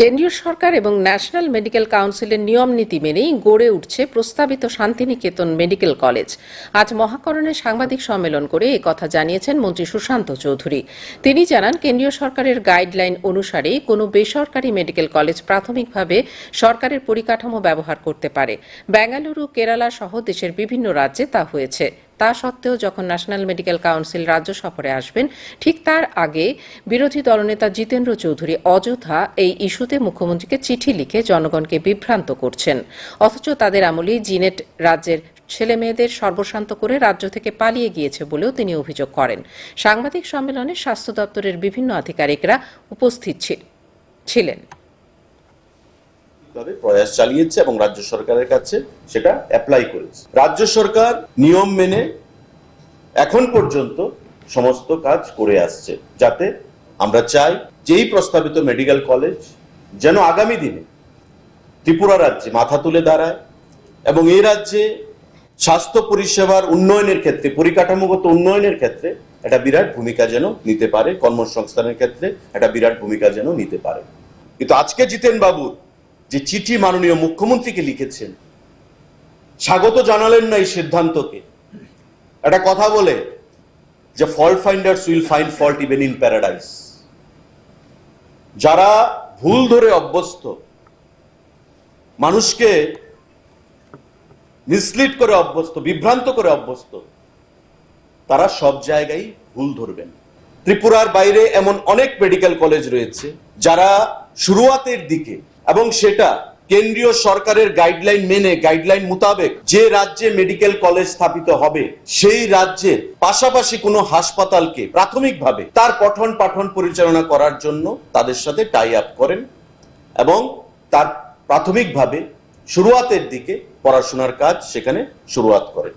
কেন্দ্রীয় সরকার এবং national medical কাউন্সিলের নিয়ম নীতি মেনেই গড়ে উঠছে প্রস্তাবিত শান্তিনিকেতন মেডিকেল কলেজ। আজ মহাকরণে সাংবাদিক সম্মেলন করে কথা জানিয়েছেন মন্ত্রী সুশান্ত চৌধুরী। তিনি জানান, কেন্দ্রীয় সরকারের গাইডলাইন অনুসারে কোনো বেসরকারি মেডিকেল কলেজ প্রাথমিকভাবে সরকারের পরিকাঠামো ব্যবহার করতে পারে। বেঙ্গালুরু, কেরালা সহ দেশের বিভিন্ন রাজ্যে তা হয়েছে। তা সত্ত্বেও যখন ন্যাশনাল মেডিকেল কাউন্সিল রাজ্য সফরে আসবেন, ঠিক তার আগে বিরোধী দলনেতা জিতেন্দ্র চৌধুরী অযথা এই ইস্যুতে মুখ্যমন্ত্রীকে চিঠি লিখে জনগণকে বিভ্রান্ত করছেন। অথচ তাদের আমলেই জিনেট রাজ্যের ছেলে মেয়েদের সর্বশান্ত করে রাজ্য থেকে পালিয়ে গিয়েছে বলেও তিনি অভিযোগ করেন। সাংবাদিক সম্মেলনে স্বাস্থ্য দপ্তরের বিভিন্ন আধিকারিকরা উপস্থিত ছিলেন। ভাবে প্রয়াস চালিয়েছে এবং রাজ্য সরকারের কাছে সেটা অ্যাপ্লাই করেছে। রাজ্য সরকার নিয়ম মেনে এখন পর্যন্ত সমস্ত কাজ করে আসছে, যাতে আমরা চাই যেই প্রস্তাবিত মেডিকেল কলেজ যেন আগামী দিনে ত্রিপুরা রাজ্যে মাথা তুলে দাঁড়ায় এবং এই রাজ্যে স্বাস্থ্য পরিষেবার উন্নয়নের ক্ষেত্রে, পরিকাঠামোগত উন্নয়নের ক্ষেত্রে একটা বিরাট ভূমিকা যেন নিতে পারে, কর্মসংস্থানের ক্ষেত্রে একটা বিরাট ভূমিকা যেন নিতে পারে। কিন্তু আজকে জিতেন বাবুর যে চিঠি মাননীয় মুখ্যমন্ত্রীকে লিখেছেন, স্বাগত জানালেন না এই সিদ্ধান্তকে। একটা কথা বলে যে fault finders will find fault even in paradise যারা ভুল ধরে অভ্যস্ত, মানুষকে মিসলিড করে অভ্যস্ত, বিভ্রান্ত করে অভ্যস্ত, তারা সব জায়গায় ভুল ধরবেন। ত্রিপুরার বাইরে এমন অনেক মেডিকেল কলেজ রয়েছে যারা শুরুয়াতের দিকে এবং সেটা কেন্দ্রীয় সরকারের গাইডলাইন মেনে গাইডলাইন মোতাবেক যে রাজ্যে মেডিকেল কলেজ স্থাপিত হবে, সেই রাজ্যের পাশাপাশি কোনো হাসপাতালকে প্রাথমিকভাবে তার পঠন পাঠন পরিচালনা করার জন্য তাদের সাথে টাই আপ করেন এবং তার প্রাথমিকভাবে শুরুয়াতের দিকে পড়াশোনার কাজ সেখানে শুরুয়াত করেন।